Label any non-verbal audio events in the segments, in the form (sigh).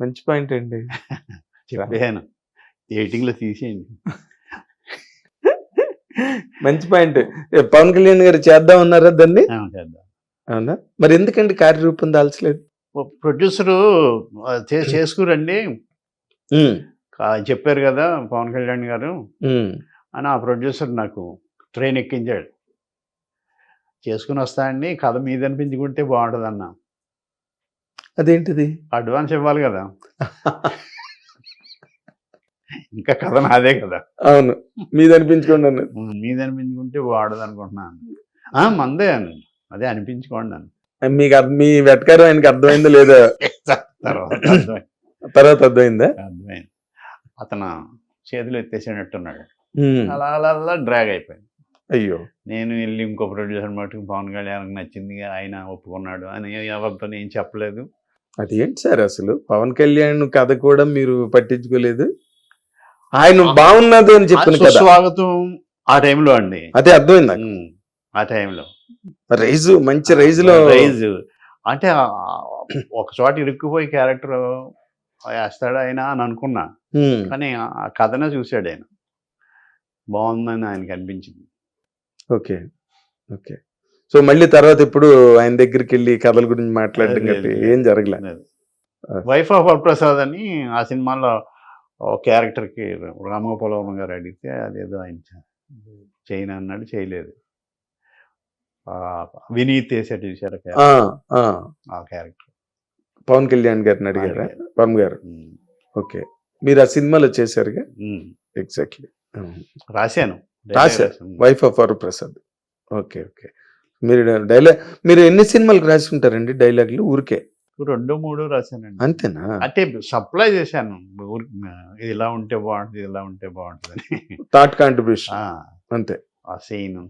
మంచి పాయింట్ అండి. చెప్పాను ఎయిటింగ్లో తీసేయండి. మంచి పాయింట్. పవన్ కళ్యాణ్ గారు చేద్దాం ఉన్నారా దాన్ని? చేద్దాం. అవునా? మరి ఎందుకండి కార్యరూపం దాల్చలేదు? ప్రొడ్యూసరు చేసుకురండి. ఉమ్, కా- చెప్పారు కదా పవన్ కళ్యాణ్ గారు. ఉమ్, అని ఆ ప్రొడ్యూసర్ నాకు ట్రైన్ ఎక్కించాడు. చేసుకుని వస్తా అండి. కథ మీద అనిపించుకుంటే బాగుంటుంది అన్న అదేంటిది? అడ్వాన్స్ ఇవ్వాలి కదా. ఇంకా కథ నాదే కదా. అవును. మీద అనిపించుకోండి అన్నది. ఉమ్, మీద అనిపించుకుంటే బాగుంటుంది అనుకుంటున్నాను ఆ, మందే అని అదే అనిపించుకోండి అని మీకు మీ వెటకారం ఆయనకి అర్థమైందో లేదో తర్వాత తర్వాత అర్థమైందా? అర్థమైంది. అతను చేతులు ఎత్తేసేటట్టున్నాడు. అలా అలా అలా డ్రాగ్ అయిపోయింది. అయ్యో. నేను వెళ్ళి ఇంకో ప్రొడ్యూసర్ మటుకు పవన్ కళ్యాణ్కి నచ్చింది. ఆయన ఒప్పుకున్నాడు. అని ఎవరితో నేను చెప్పలేదు. అది ఏంటి సార్ అసలు? పవన్ కళ్యాణ్ కథ కూడా మీరు పట్టించుకోలేదు? ఆయన బాగున్నది అని చెప్పిన స్వాగతం ఆ టైంలో అండి. అదే అర్థమైంది ఆ టైంలో. రైజు మంచి రైజ్లో రైజ్. అంటే ఒక చోట ఇరుక్కుపోయి క్యారెక్టర్ వేస్తాడు ఆయన అని అనుకున్నా. కానీ ఆ కథనే చూశాడు ఆయన. బాగుందని ఆయనకి అనిపించింది. ఓకే. ఓకే. సో మళ్ళీ తర్వాత ఇప్పుడు ఆయన దగ్గరికి వెళ్ళి కథల గురించి మాట్లాడడం గట్టి. ఏం జరగలే. ఆ. వైఫ్ ఆఫ్ వరప్రసాద్ అని ఆ సినిమాలో క్యారెక్టర్కి రామగోపాలవరం గారు అడిగితే అదేదో ఆయన చేయను అన్నాడు చేయలేదు. వినీత్ వేసాడు చూసారు ఆ, క్యారెక్టర్. పవన్ కళ్యాణ్ గారిని అడిగారా? పవన్ గారు. ఓకే. మీరు ఆ సినిమాలో చేశారుగా. ఎగ్జాక్ట్లీ. రాశాను. రాశారు. Wife of Varaprasad okay okay. మీరు డైలాగ్ మీరు ఎన్ని సినిమాలకు రాసి ఉంటారండి డైలాగులు ఊరికే? రెండు మూడు రాశానండి. అంతేనా? అంటే సప్లై చేశాను. ఇది ఇలా ఉంటే బాగుంటుంది ఇలా ఉంటే బాగుంటుంది థాట్ కాంట్రిబ్యూషన్ అంతే. ఆ సీన్.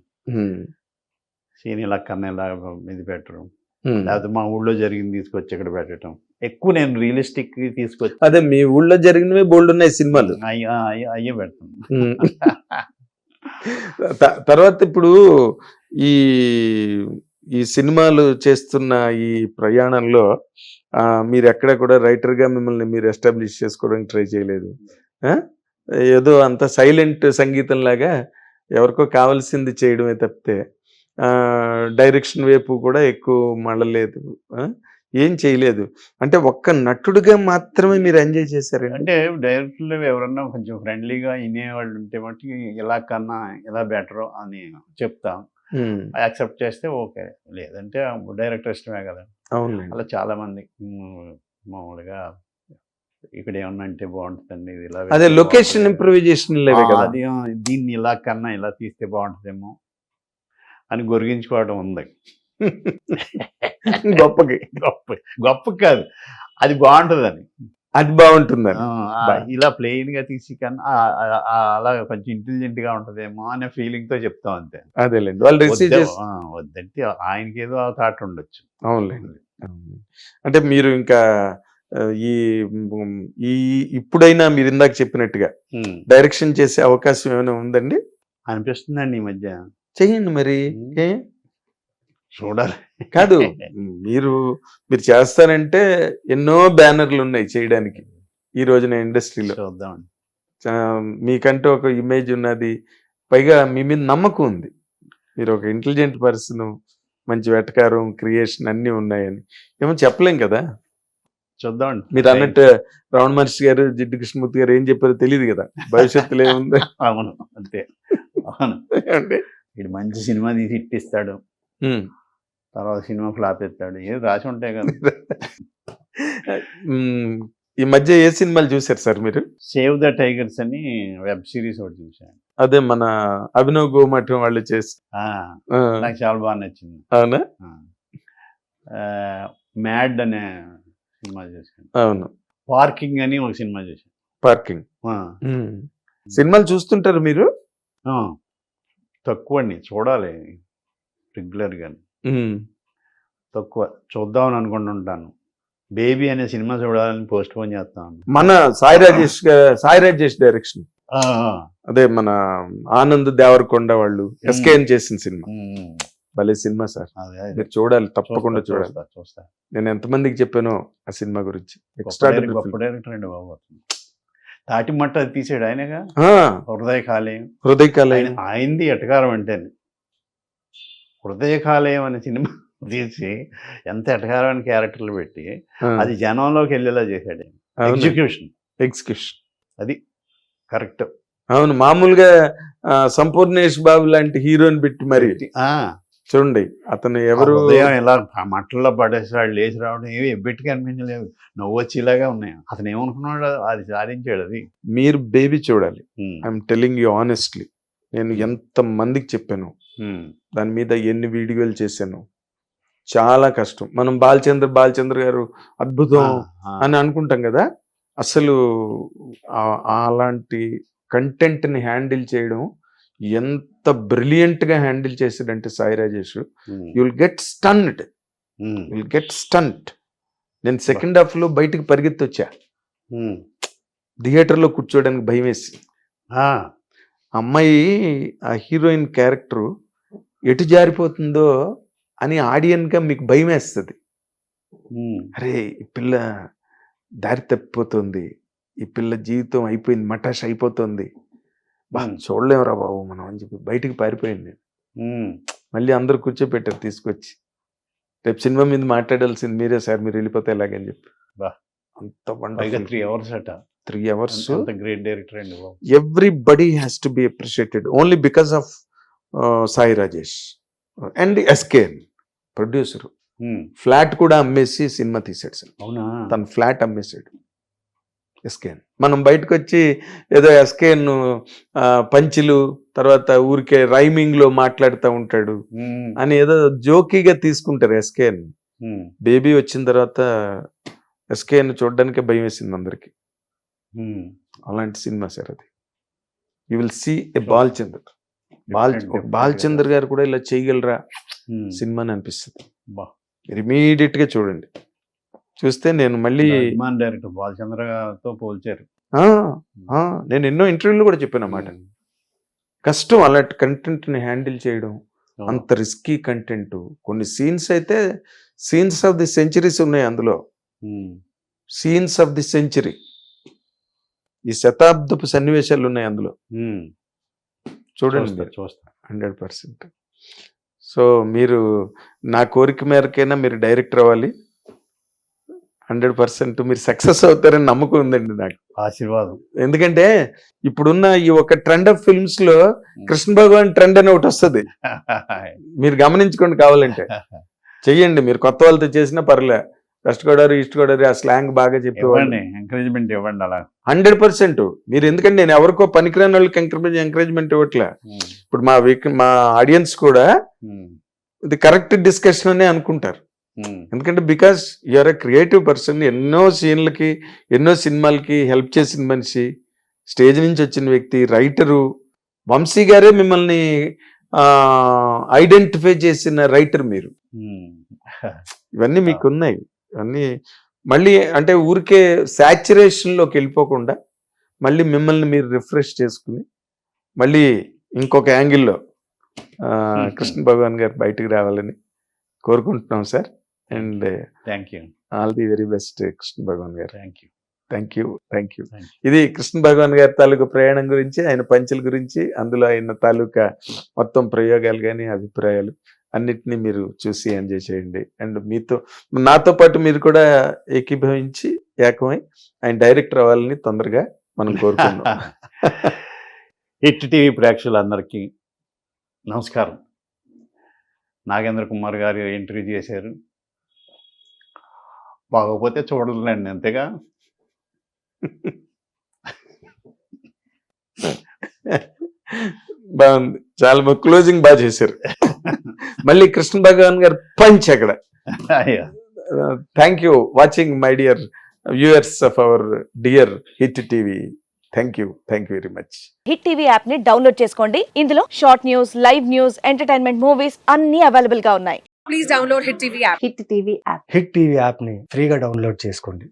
సీన్ ఇలా కన్నా ఇలా ఇది పెట్టడం. లేకపోతే మా ఊళ్ళో జరిగింది తీసుకొచ్చి ఇక్కడ పెట్టడం. ఎక్కువ నేను రియలిస్టిక్ తీసుకొచ్చి అదే మీ ఊళ్ళో జరిగినవే బోల్డ్ ఉన్నాయి సినిమాలు. అయ్య- పెడతాను. తర్వాత ఇప్పుడు ఈ ఈ సినిమాలు చేస్తున్న ఈ ప్రయాణంలో మీరు ఎక్కడ కూడా రైటర్గా మిమ్మల్ని మీరు ఎస్టాబ్లిష్ చేసుకోవడానికి ట్రై చేయలేదు. ఏదో అంత సైలెంట్ సంగీతం లాగా ఎవరికో కావాల్సింది చేయడమే తప్పితే డైరెక్షన్ వైపు కూడా ఎక్కువ మళ్ళలేదు. ఏం చేయలేదు. అంటే ఒక్క నటుడిగా మాత్రమే మీరు ఎంజాయ్ చేశారు అంటే డైరెక్టర్లు ఎవరన్నా కొంచెం ఫ్రెండ్లీగా వినేవాళ్ళు ఉంటే మట్టి ఇలా కన్నా ఇలా బెటరు అని చెప్తాం. యాక్సెప్ట్ చేస్తే ఓకే. లేదంటే డైరెక్టర్ ఇష్టమే కదా. అలా చాలా మంది మామూలుగా ఇక్కడ ఏమన్నా అంటే బాగుంటుందండి ఇది ఇలా అదే లొకేషన్. ఇంప్రూవైజేషన్ అది దీన్ని ఇలా కన్నా ఇలా తీస్తే బాగుంటుందేమో అని గొరిగించుకోవడం ఉంది. (laughs) గొప్పకి. గొప్ప గొప్ప కాదు అది బాగుంటుందని. అది బాగుంటుందని. ఆ, ఆ, బా- ఇలా ప్లెయిన్గా తీసి కన్నా ఆ, ఆ, ఆ, అలా కొంచెం ఇంటెలిజెంట్గా ఉంటదేమో అనే ఫీలింగ్తో చెప్తాం అంతే. అదేలేండి. వాళ్ళు రిసీవ్ ఆ, వద్దంటే ఆయనకి ఏదో థాట్ ఉండొచ్చు. అవునులేండి. అవును. అంటే మీరు ఇంకా ఆ, ఈ ఈ ఇప్పుడైనా మీరు ఇందాక చెప్పినట్టుగా. డైరెక్షన్ చేసే అవకాశం ఏమైనా ఉందండి? అనిపిస్తుందండి ఈ మధ్య. చెయ్యండి మరి. ఏ? చూడాలి. కాదు (laughs) మీరు మీరు చేస్తారంటే ఎన్నో బ్యానర్లు ఉన్నాయి చేయడానికి ఈ రోజున ఇండస్ట్రీలో. చూద్దాం. మీకంటూ ఒక ఇమేజ్ ఉన్నది. పైగా మీ మీద నమ్మకం ఉంది. మీరు ఒక ఇంటెలిజెంట్ పర్సన్ మంచి వెటకారం క్రియేషన్ అన్నీ ఉన్నాయని. ఏమో చెప్పలేం కదా? చూద్దాం. మీరు అన్నట్టు రమణ మహర్షి గారు జిడ్డు కృష్ణమూర్తి గారు ఏం చెప్పారో తెలియదు కదా? భవిష్యత్తులో ఏముంది. (laughs) అవును అంతే. అవును. అంటే మంచి సినిమా తీసి ఇట్టిస్తాడు. తర్వాత సినిమా ఫ్లాప్ ఎత్తాడు ఏది రాసి ఉంటాయి కదా. (laughs) ఈ మధ్య ఏ సినిమాలు చూసారు సార్ మీరు? సేవ్ ద టైగర్స్ అని వెబ్ సిరీస్ ఒకటి చూశాను. అదే మన అభినవ్ గోమఠం వాళ్ళు చేసి నాకు చాలా బాగా నచ్చింది. అవునా? మ్యాడ్ అనే సినిమా చూశాను. అవును. పార్కింగ్ అని ఒక సినిమా చూశాను. పార్కింగ్ సినిమాలు చూస్తుంటారు మీరు? తక్కువ అండి చూడాలి. రెగ్యులర్గా ఉమ్, తక్కువ. చూద్దామని అనుకుంటుంటాను. బేబీ అనే సినిమా చూడాలని పోస్ట్ పోన్ చేస్తాను. మన సాయి రాజేష్ గా- సాయి రాజేష్ డైరెక్షన్. అదే మన ఆనంద్ దేవరకొండ వాళ్ళు ఎస్కేఎన్ చేసిన సినిమా. భలే సినిమా సార్. అదే అదే. మీరు చూడాలి తప్పకుండా చూస్తా, చూడాలి. చూస్తా, చూస్తా. నేను ఎంతమందికి చెప్పాను ఆ సినిమా గురించి. గొప్ప ఎక్స్ట్రా డైరెక్టర్- గొప్ప డైరెక్టర్ అండి బాబు తాటి మట్ట అది తీసాడు ఆయనగా? హృదయ కాలేయం హృదయ ఆయన ఆయనది ఎటకారం అంటే హృదయ కాలేయం అనే సినిమా (laughs) తీసి ఎంత ఎటకారమైన క్యారెక్టర్లు పెట్టి అది జనంలోకి వెళ్ళేలా చేశాడు ఎగ్జిక్యూషన్. ఎగ్జిక్యూషన్. కరెక్ట్. అవును మామూలుగా సంపూర్ణేష్ బాబు లాంటి హీరోని పెట్టి మరి చూడండి అతను ఎవరు? ఇలా మట్టల్లో పడేసాడు లేచి రావడం ఏవి ఎబ్బెట్టుగా అనిపించలేదు. నవ్వు వచ్చేలాగా ఉన్నాయి. అతను ఏమనుకున్నాడు? అది సాధించాడు అది. మీరు బేబీ చూడాలి. I'm telling you honestly. నేను ఎంత మందికి చెప్పాను. దాని మీద ఎన్ని వీడియోలు చేశాను. చాలా కష్టం. మనం బాలచంద్ర బాలచంద్ర గారు అద్భుతం అని అనుకుంటాం కదా. అసలు అలాంటి కంటెంట్ని హ్యాండిల్ చేయడం ఎంత బ్రిలియంట్గా హ్యాండిల్ చేశాడంటే Sai Rajesh. Um, you will get stunned will get stunt నేను సెకండ్ హాఫ్లో బయటికి పరిగెత్తి వచ్చా ఉమ్. థియేటర్లో కూర్చోడానికి భయం వేసి అమ్మాయి ఆ హీరోయిన్ క్యారెక్టర్ ఎటు జారిపోతుందో అని ఆడియన్గా మీకు భయం వేస్తుంది. అరే ఈ పిల్ల దారి తప్పిపోతుంది. ఈ పిల్ల జీవితం అయిపోయింది మటాష్ అయిపోతుంది. బా ఉమ్, చూడలేమురా బాబు మనం అని చెప్పి బయటికి పారిపోయింది. మళ్ళీ అందరు కూర్చోపెట్టారు తీసుకొచ్చి. రేపు సినిమా మీద మాట్లాడాల్సింది మీరే సార్ మీరు వెళ్ళిపోతే ఎలాగని చెప్పి. బా. అంత పైగా త్రీ అవర్స్ అట. Three hours great director everybody has to be appreciated only because of Sai Rajesh and SKN producer flat కూడా అమ్మేసి సినిమా తీసాడు సార్ అవునా? తన ఫ్లాట్ అమ్మేశాడు ఎస్కేన్ మనం బయటకు వచ్చి ఏదో ఎస్కేన్ పంచులు తర్వాత ఊరికే రైమింగ్లో మాట్లాడుతూ ఉంటాడు. ఉమ్, అని ఏదో జోకీగా తీసుకుంటారు ఎస్కేన్ ఉమ్, బేబీ వచ్చిన తర్వాత ఎస్కేన్ చూడడానికే భయం వేసింది అందరికి. ఉమ్. అలాంటి సినిమా సార్ అది. You will see Balachander Bal Different, different Balachander garu కూడా ఇలా చేయగలరా? ఉమ్. సినిమా అని అనిపిస్తుంది ఇమీడియట్గా చూడండి. చూస్తే నేను మళ్ళీ డైరెక్టర్ బాలచంద్ర గారితో పోల్చారు. నేను ఎన్నో ఇంటర్వ్యూలు కూడా చెప్పాను అన్నమాట. కష్టం అలాంటి కంటెంట్ని హ్యాండిల్ చేయడం అంత రిస్కీ కంటెంట్. కొన్ని సీన్స్ అయితే సీన్స్ ఆఫ్ ది సెంచరీస్ ఉన్నాయి అందులో. Um, scenes of the century. ఈ శతాబ్దపు సన్నివేశాలు ఉన్నాయి అందులో. చూడండి చూస్తా, చూస్తా. Hundred percent. సో మీరు నా కోరిక మేరకైనా మీరు డైరెక్టర్ అవ్వాలి. హండ్రెడ్ పర్సెంట్ మీరు సక్సెస్ అవుతారని నమ్మకం ఉందండి నాకు. ఆశీర్వాదం. ఎందుకంటే ఇప్పుడున్న ఈ ఒక ట్రెండ్ ఆఫ్ ఫిల్మ్స్లో కృష్ణ భగవాన్ ట్రెండ్ అని ఒకటి వస్తుంది. (laughs) మీరు గమనించుకోండి కావాలంటే. (laughs) చెయ్యండి మీరు కొత్త వాళ్ళతో చేసినా పర్లే. వెస్ట్ గోదావరి ఈస్ట్ గోదావరి ఆ స్లాంగ్ బాగా ఇవ్వండి ఎంకరేజ్మెంట్ ఇవ్వండి అలా. హండ్రెడ్ పర్సెంట్ మీరు ఎందుకంటే నేను ఎవరికో పనికిరాని వాళ్ళకి ఎంకరేజ్ ఎంకరేజ్మెంట్ ఇవ్వట్లే. ఉమ్, ఇప్పుడు మా వీక్ మా ఆడియన్స్ కూడా ఉమ్, ఇది కరెక్ట్ డిస్కషన్ అనే అనుకుంటారు. ఉమ్, ఎందుకంటే because you're a creative person ఎన్నో సీన్లకి ఎన్నో సినిమాలకి హెల్ప్ చేసిన మనిషి స్టేజ్ నుంచి వచ్చిన వ్యక్తి రైటరు వంశీ గారే మిమ్మల్ని ఐడెంటిఫై చేసిన రైటర్ మీరు. ఇవన్నీ (laughs) మీకు ఇవన్నీ మళ్ళీ అంటే ఊరికే సాచురేషన్లోకి వెళ్ళిపోకుండా మళ్ళీ మిమ్మల్ని మీరు రిఫ్రెష్ చేసుకుని మళ్ళీ ఇంకొక యాంగిల్లో కృష్ణ భగవాన్ గారు బయటికి రావాలని కోరుకుంటున్నాం sir. And thank you. All the very best Krishna Bhagavan garu. Thank you. Thank you thank you. ఇది కృష్ణ భగవాన్ గారి తాలూకా ప్రయాణం గురించి ఆయన పంచుల గురించి అందులో ఆయన తాలూకా మొత్తం ప్రయోగాలు కానీ అభిప్రాయాలు అన్నిటినీ మీరు చూసి ఎంజాయ్ చేయండి అండ్ మీతో నాతో పాటు మీరు కూడా ఏకీభవించి ఏకమై ఆయన డైరెక్టర్ అవ్వాలని తొందరగా మనం కోరుకుందాం. (laughs) హిట్ టీవీ ప్రేక్షకులందరికీ నమస్కారం. నాగేంద్ర కుమార్ గారు ఇంటర్వ్యూ చేశారు. బాగోపోతే చూడలేండి అంతేగా. (laughs) బాగుంది. చాలా బాగా క్లోజింగ్ బాగా చేశారు. మళ్ళీ కృష్ణ భగవాన్ గారు పంచ్ అక్కడ. Thank you watching my dear viewers of our dear Hit TV thank you thank you very much Hit TV యాప్ని డౌన్లోడ్ చేసుకోండి. ఇందులో short news live news entertainment movies అన్ని అవైలబుల్గా ఉన్నాయి. Please download Hit TV app. Hit TV app Hit TV యాప్ని ఫ్రీగా download చేసుకోండి.